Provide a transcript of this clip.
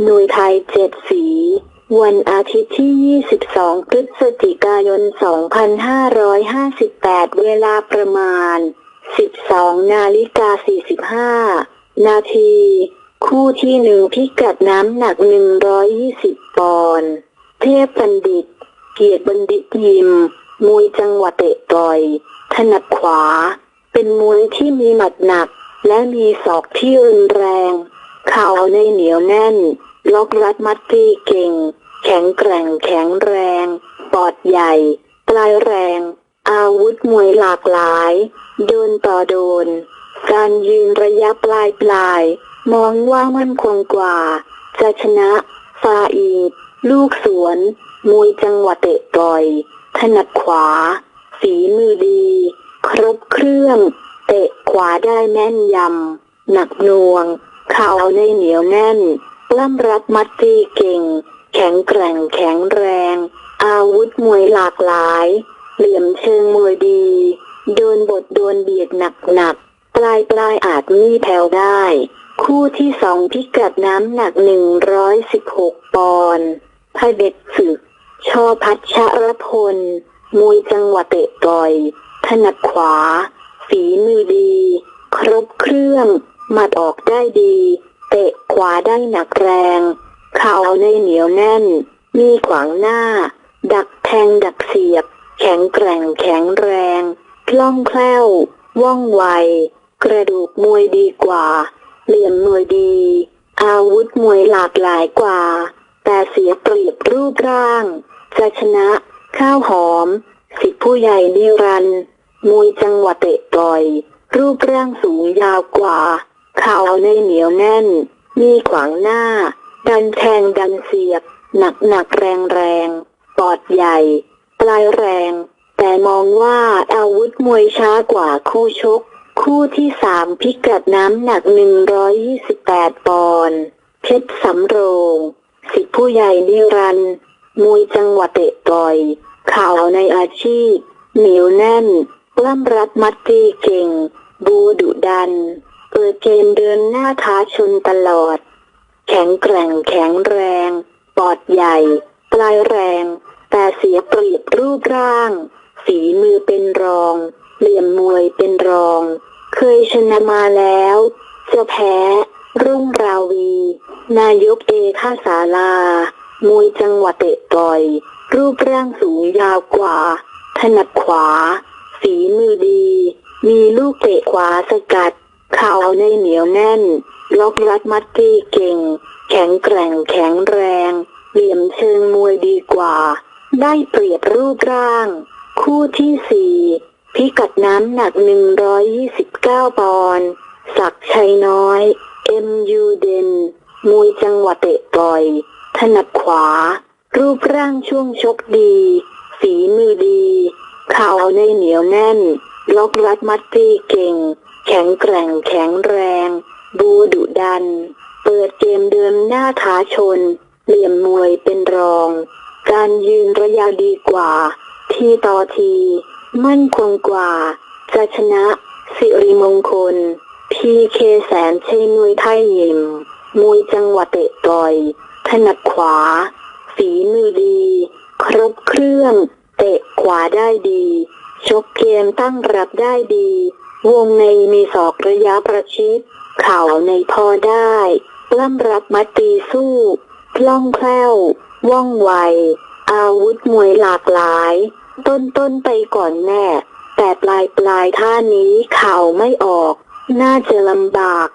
หน่วยไทยเจ็ดสี วันอาทิตย์ที่ 22 พฤศจิกายน 2558 เวลาประมาณ 12 นาฬิกา 45 นาที คู่ที่หนึ่งพิกัดน้ำหนัก 120 ปอนด์ เทพบัณฑิต เกียรติบัณฑิตยิม มวยจังหวะเตะต่อย ถนัดขวา เป็นมวยที่มีหมัดหนัก และมีศอกที่รุนแรง เข่าในเหนียวแน่น ล็อกรัดมัดตีเก่ง แข็งแกร่งแข็งแรง ปอดใหญ่ ปลายแรง อาวุธมวยหลากหลาย โดนต่อโดน การยืนระยะปลายปลาย มองว่ามั่นคงกว่า จะชนะฟาอีดลูกสวน มวยจังหวะเตะต่อย ถนัดขวา ฝีมือดี ครบเครื่อง เตะขวาได้แม่นยำ หนักหน่วง ข่าในเหนียวแน่นกล้ำรัดมัดตีเก่ง แข็งแกร่งแข็งแรง อาวุธมวยหลากหลาย เหลี่ยมเชิงมวยดี โดนบทโดนเบียดหนักหนักๆปลายปลายอาจมีแผ่วได้ คู่ที่สองพิกัดน้ำหนัก 116 ปอนด์พระเด็จศึก ชอพัชรพล มวยจังหวะเตะต่อย ถนัดขวา ฝีมือดี ครบเครื่อง หมัดออกได้ดี เตะขวาได้หนักแรง เข่าในเหนียวแน่น มีขวางหน้า ดักแทงดักเสียบ แข็งแกร่งแข็งแรงคล่องแคล่ว ว่องไว กระดูกมวยดีกว่า เหลี่ยมมวยดี อาวุธมวยหลากหลายกว่า แต่เสียเปรียบรูปร่าง จะชนะ ข้าวหอม สิทธิผู้ใหญ่นิรันมวยจังหวะเตะต่อย รูปร่างสูงยาวกว่า ข่าในเหนียวแน่น มีขวางหน้า ดันแทงดันเสียบ หนักหนักแรงแรงปอดใหญ่ ปลายแรง แต่มองว่าอาวุธมวยช้ากว่าคู่ชก คู่ที่สามพิกัดน้ำหนัก 128 ปอนด์เพชรสำโรง สิทธิผู้ใหญ่นิรันด์มวยจังหวะเตะต่อยเข่าในอาชีพ เหนียวแน่นกล้ำรัดมัดตีเก่ง บูดุดัน เปิดเกมเดินหน้าท้าชนตลอด แข็งแกร่งแข็งแรง ปอดใหญ่ ปลายแรง แต่เสียเปรียบรูปร่าง ฝีมือเป็นรอง เหลี่ยมมวยเป็นรอง เคยชนะมาแล้วจะแพ้ รุ่งราวี นายกเอท่าสาลามวยจังหวะเตะต่อย รูปร่างสูงยาวกว่า ถนัดขวา ฝีมือดี มีลูกเตะขวาสกัด เข่าในเหนียวแน่น ล็อกรัดมัดตีเก่ง แข็งแกร่งแข็งแรง เหลี่ยมเชิงมวยดีกว่า ได้เปรียบรูปร่าง คู่ที่สี่พิกัดน้ำหนัก 129 ปอนด์ศักชัยน้อย MU เดนมวยจังหวะเตะต่อย ถนัดขวา รูปร่างช่วงชกดี ฝีมือดี เข่าในเหนียวแน่น ล็อกรัดมัดตีเก่ง แข็งแกร่งแข็งแรง บูดุดัน เปิดเกมเดินหน้าท้าชน เหลี่ยมมวยเป็นรอง การยืนระยะดีกว่า ทีต่อที มั่นคงกว่า จะชนะ สิริมงคล พีเคแสนชัยมวยไทยยิมมวยจังหวะเตะต่อย ถนัดขวา ฝีมือดี ครบเครื่อง เตะขวาได้ดี ชกเกมตั้งรับได้ดี วงในมีศอกระยะประชิด เข่าในพอได้กล้ำรับมัดตีสู้คล่องแคล่ว ว่องไว อาวุธมวยหลากหลาย ต้นต้นๆไปก่อนแน่ แต่ปลายปลายท่านี้เข่าไม่ออก น่าจะลำบาก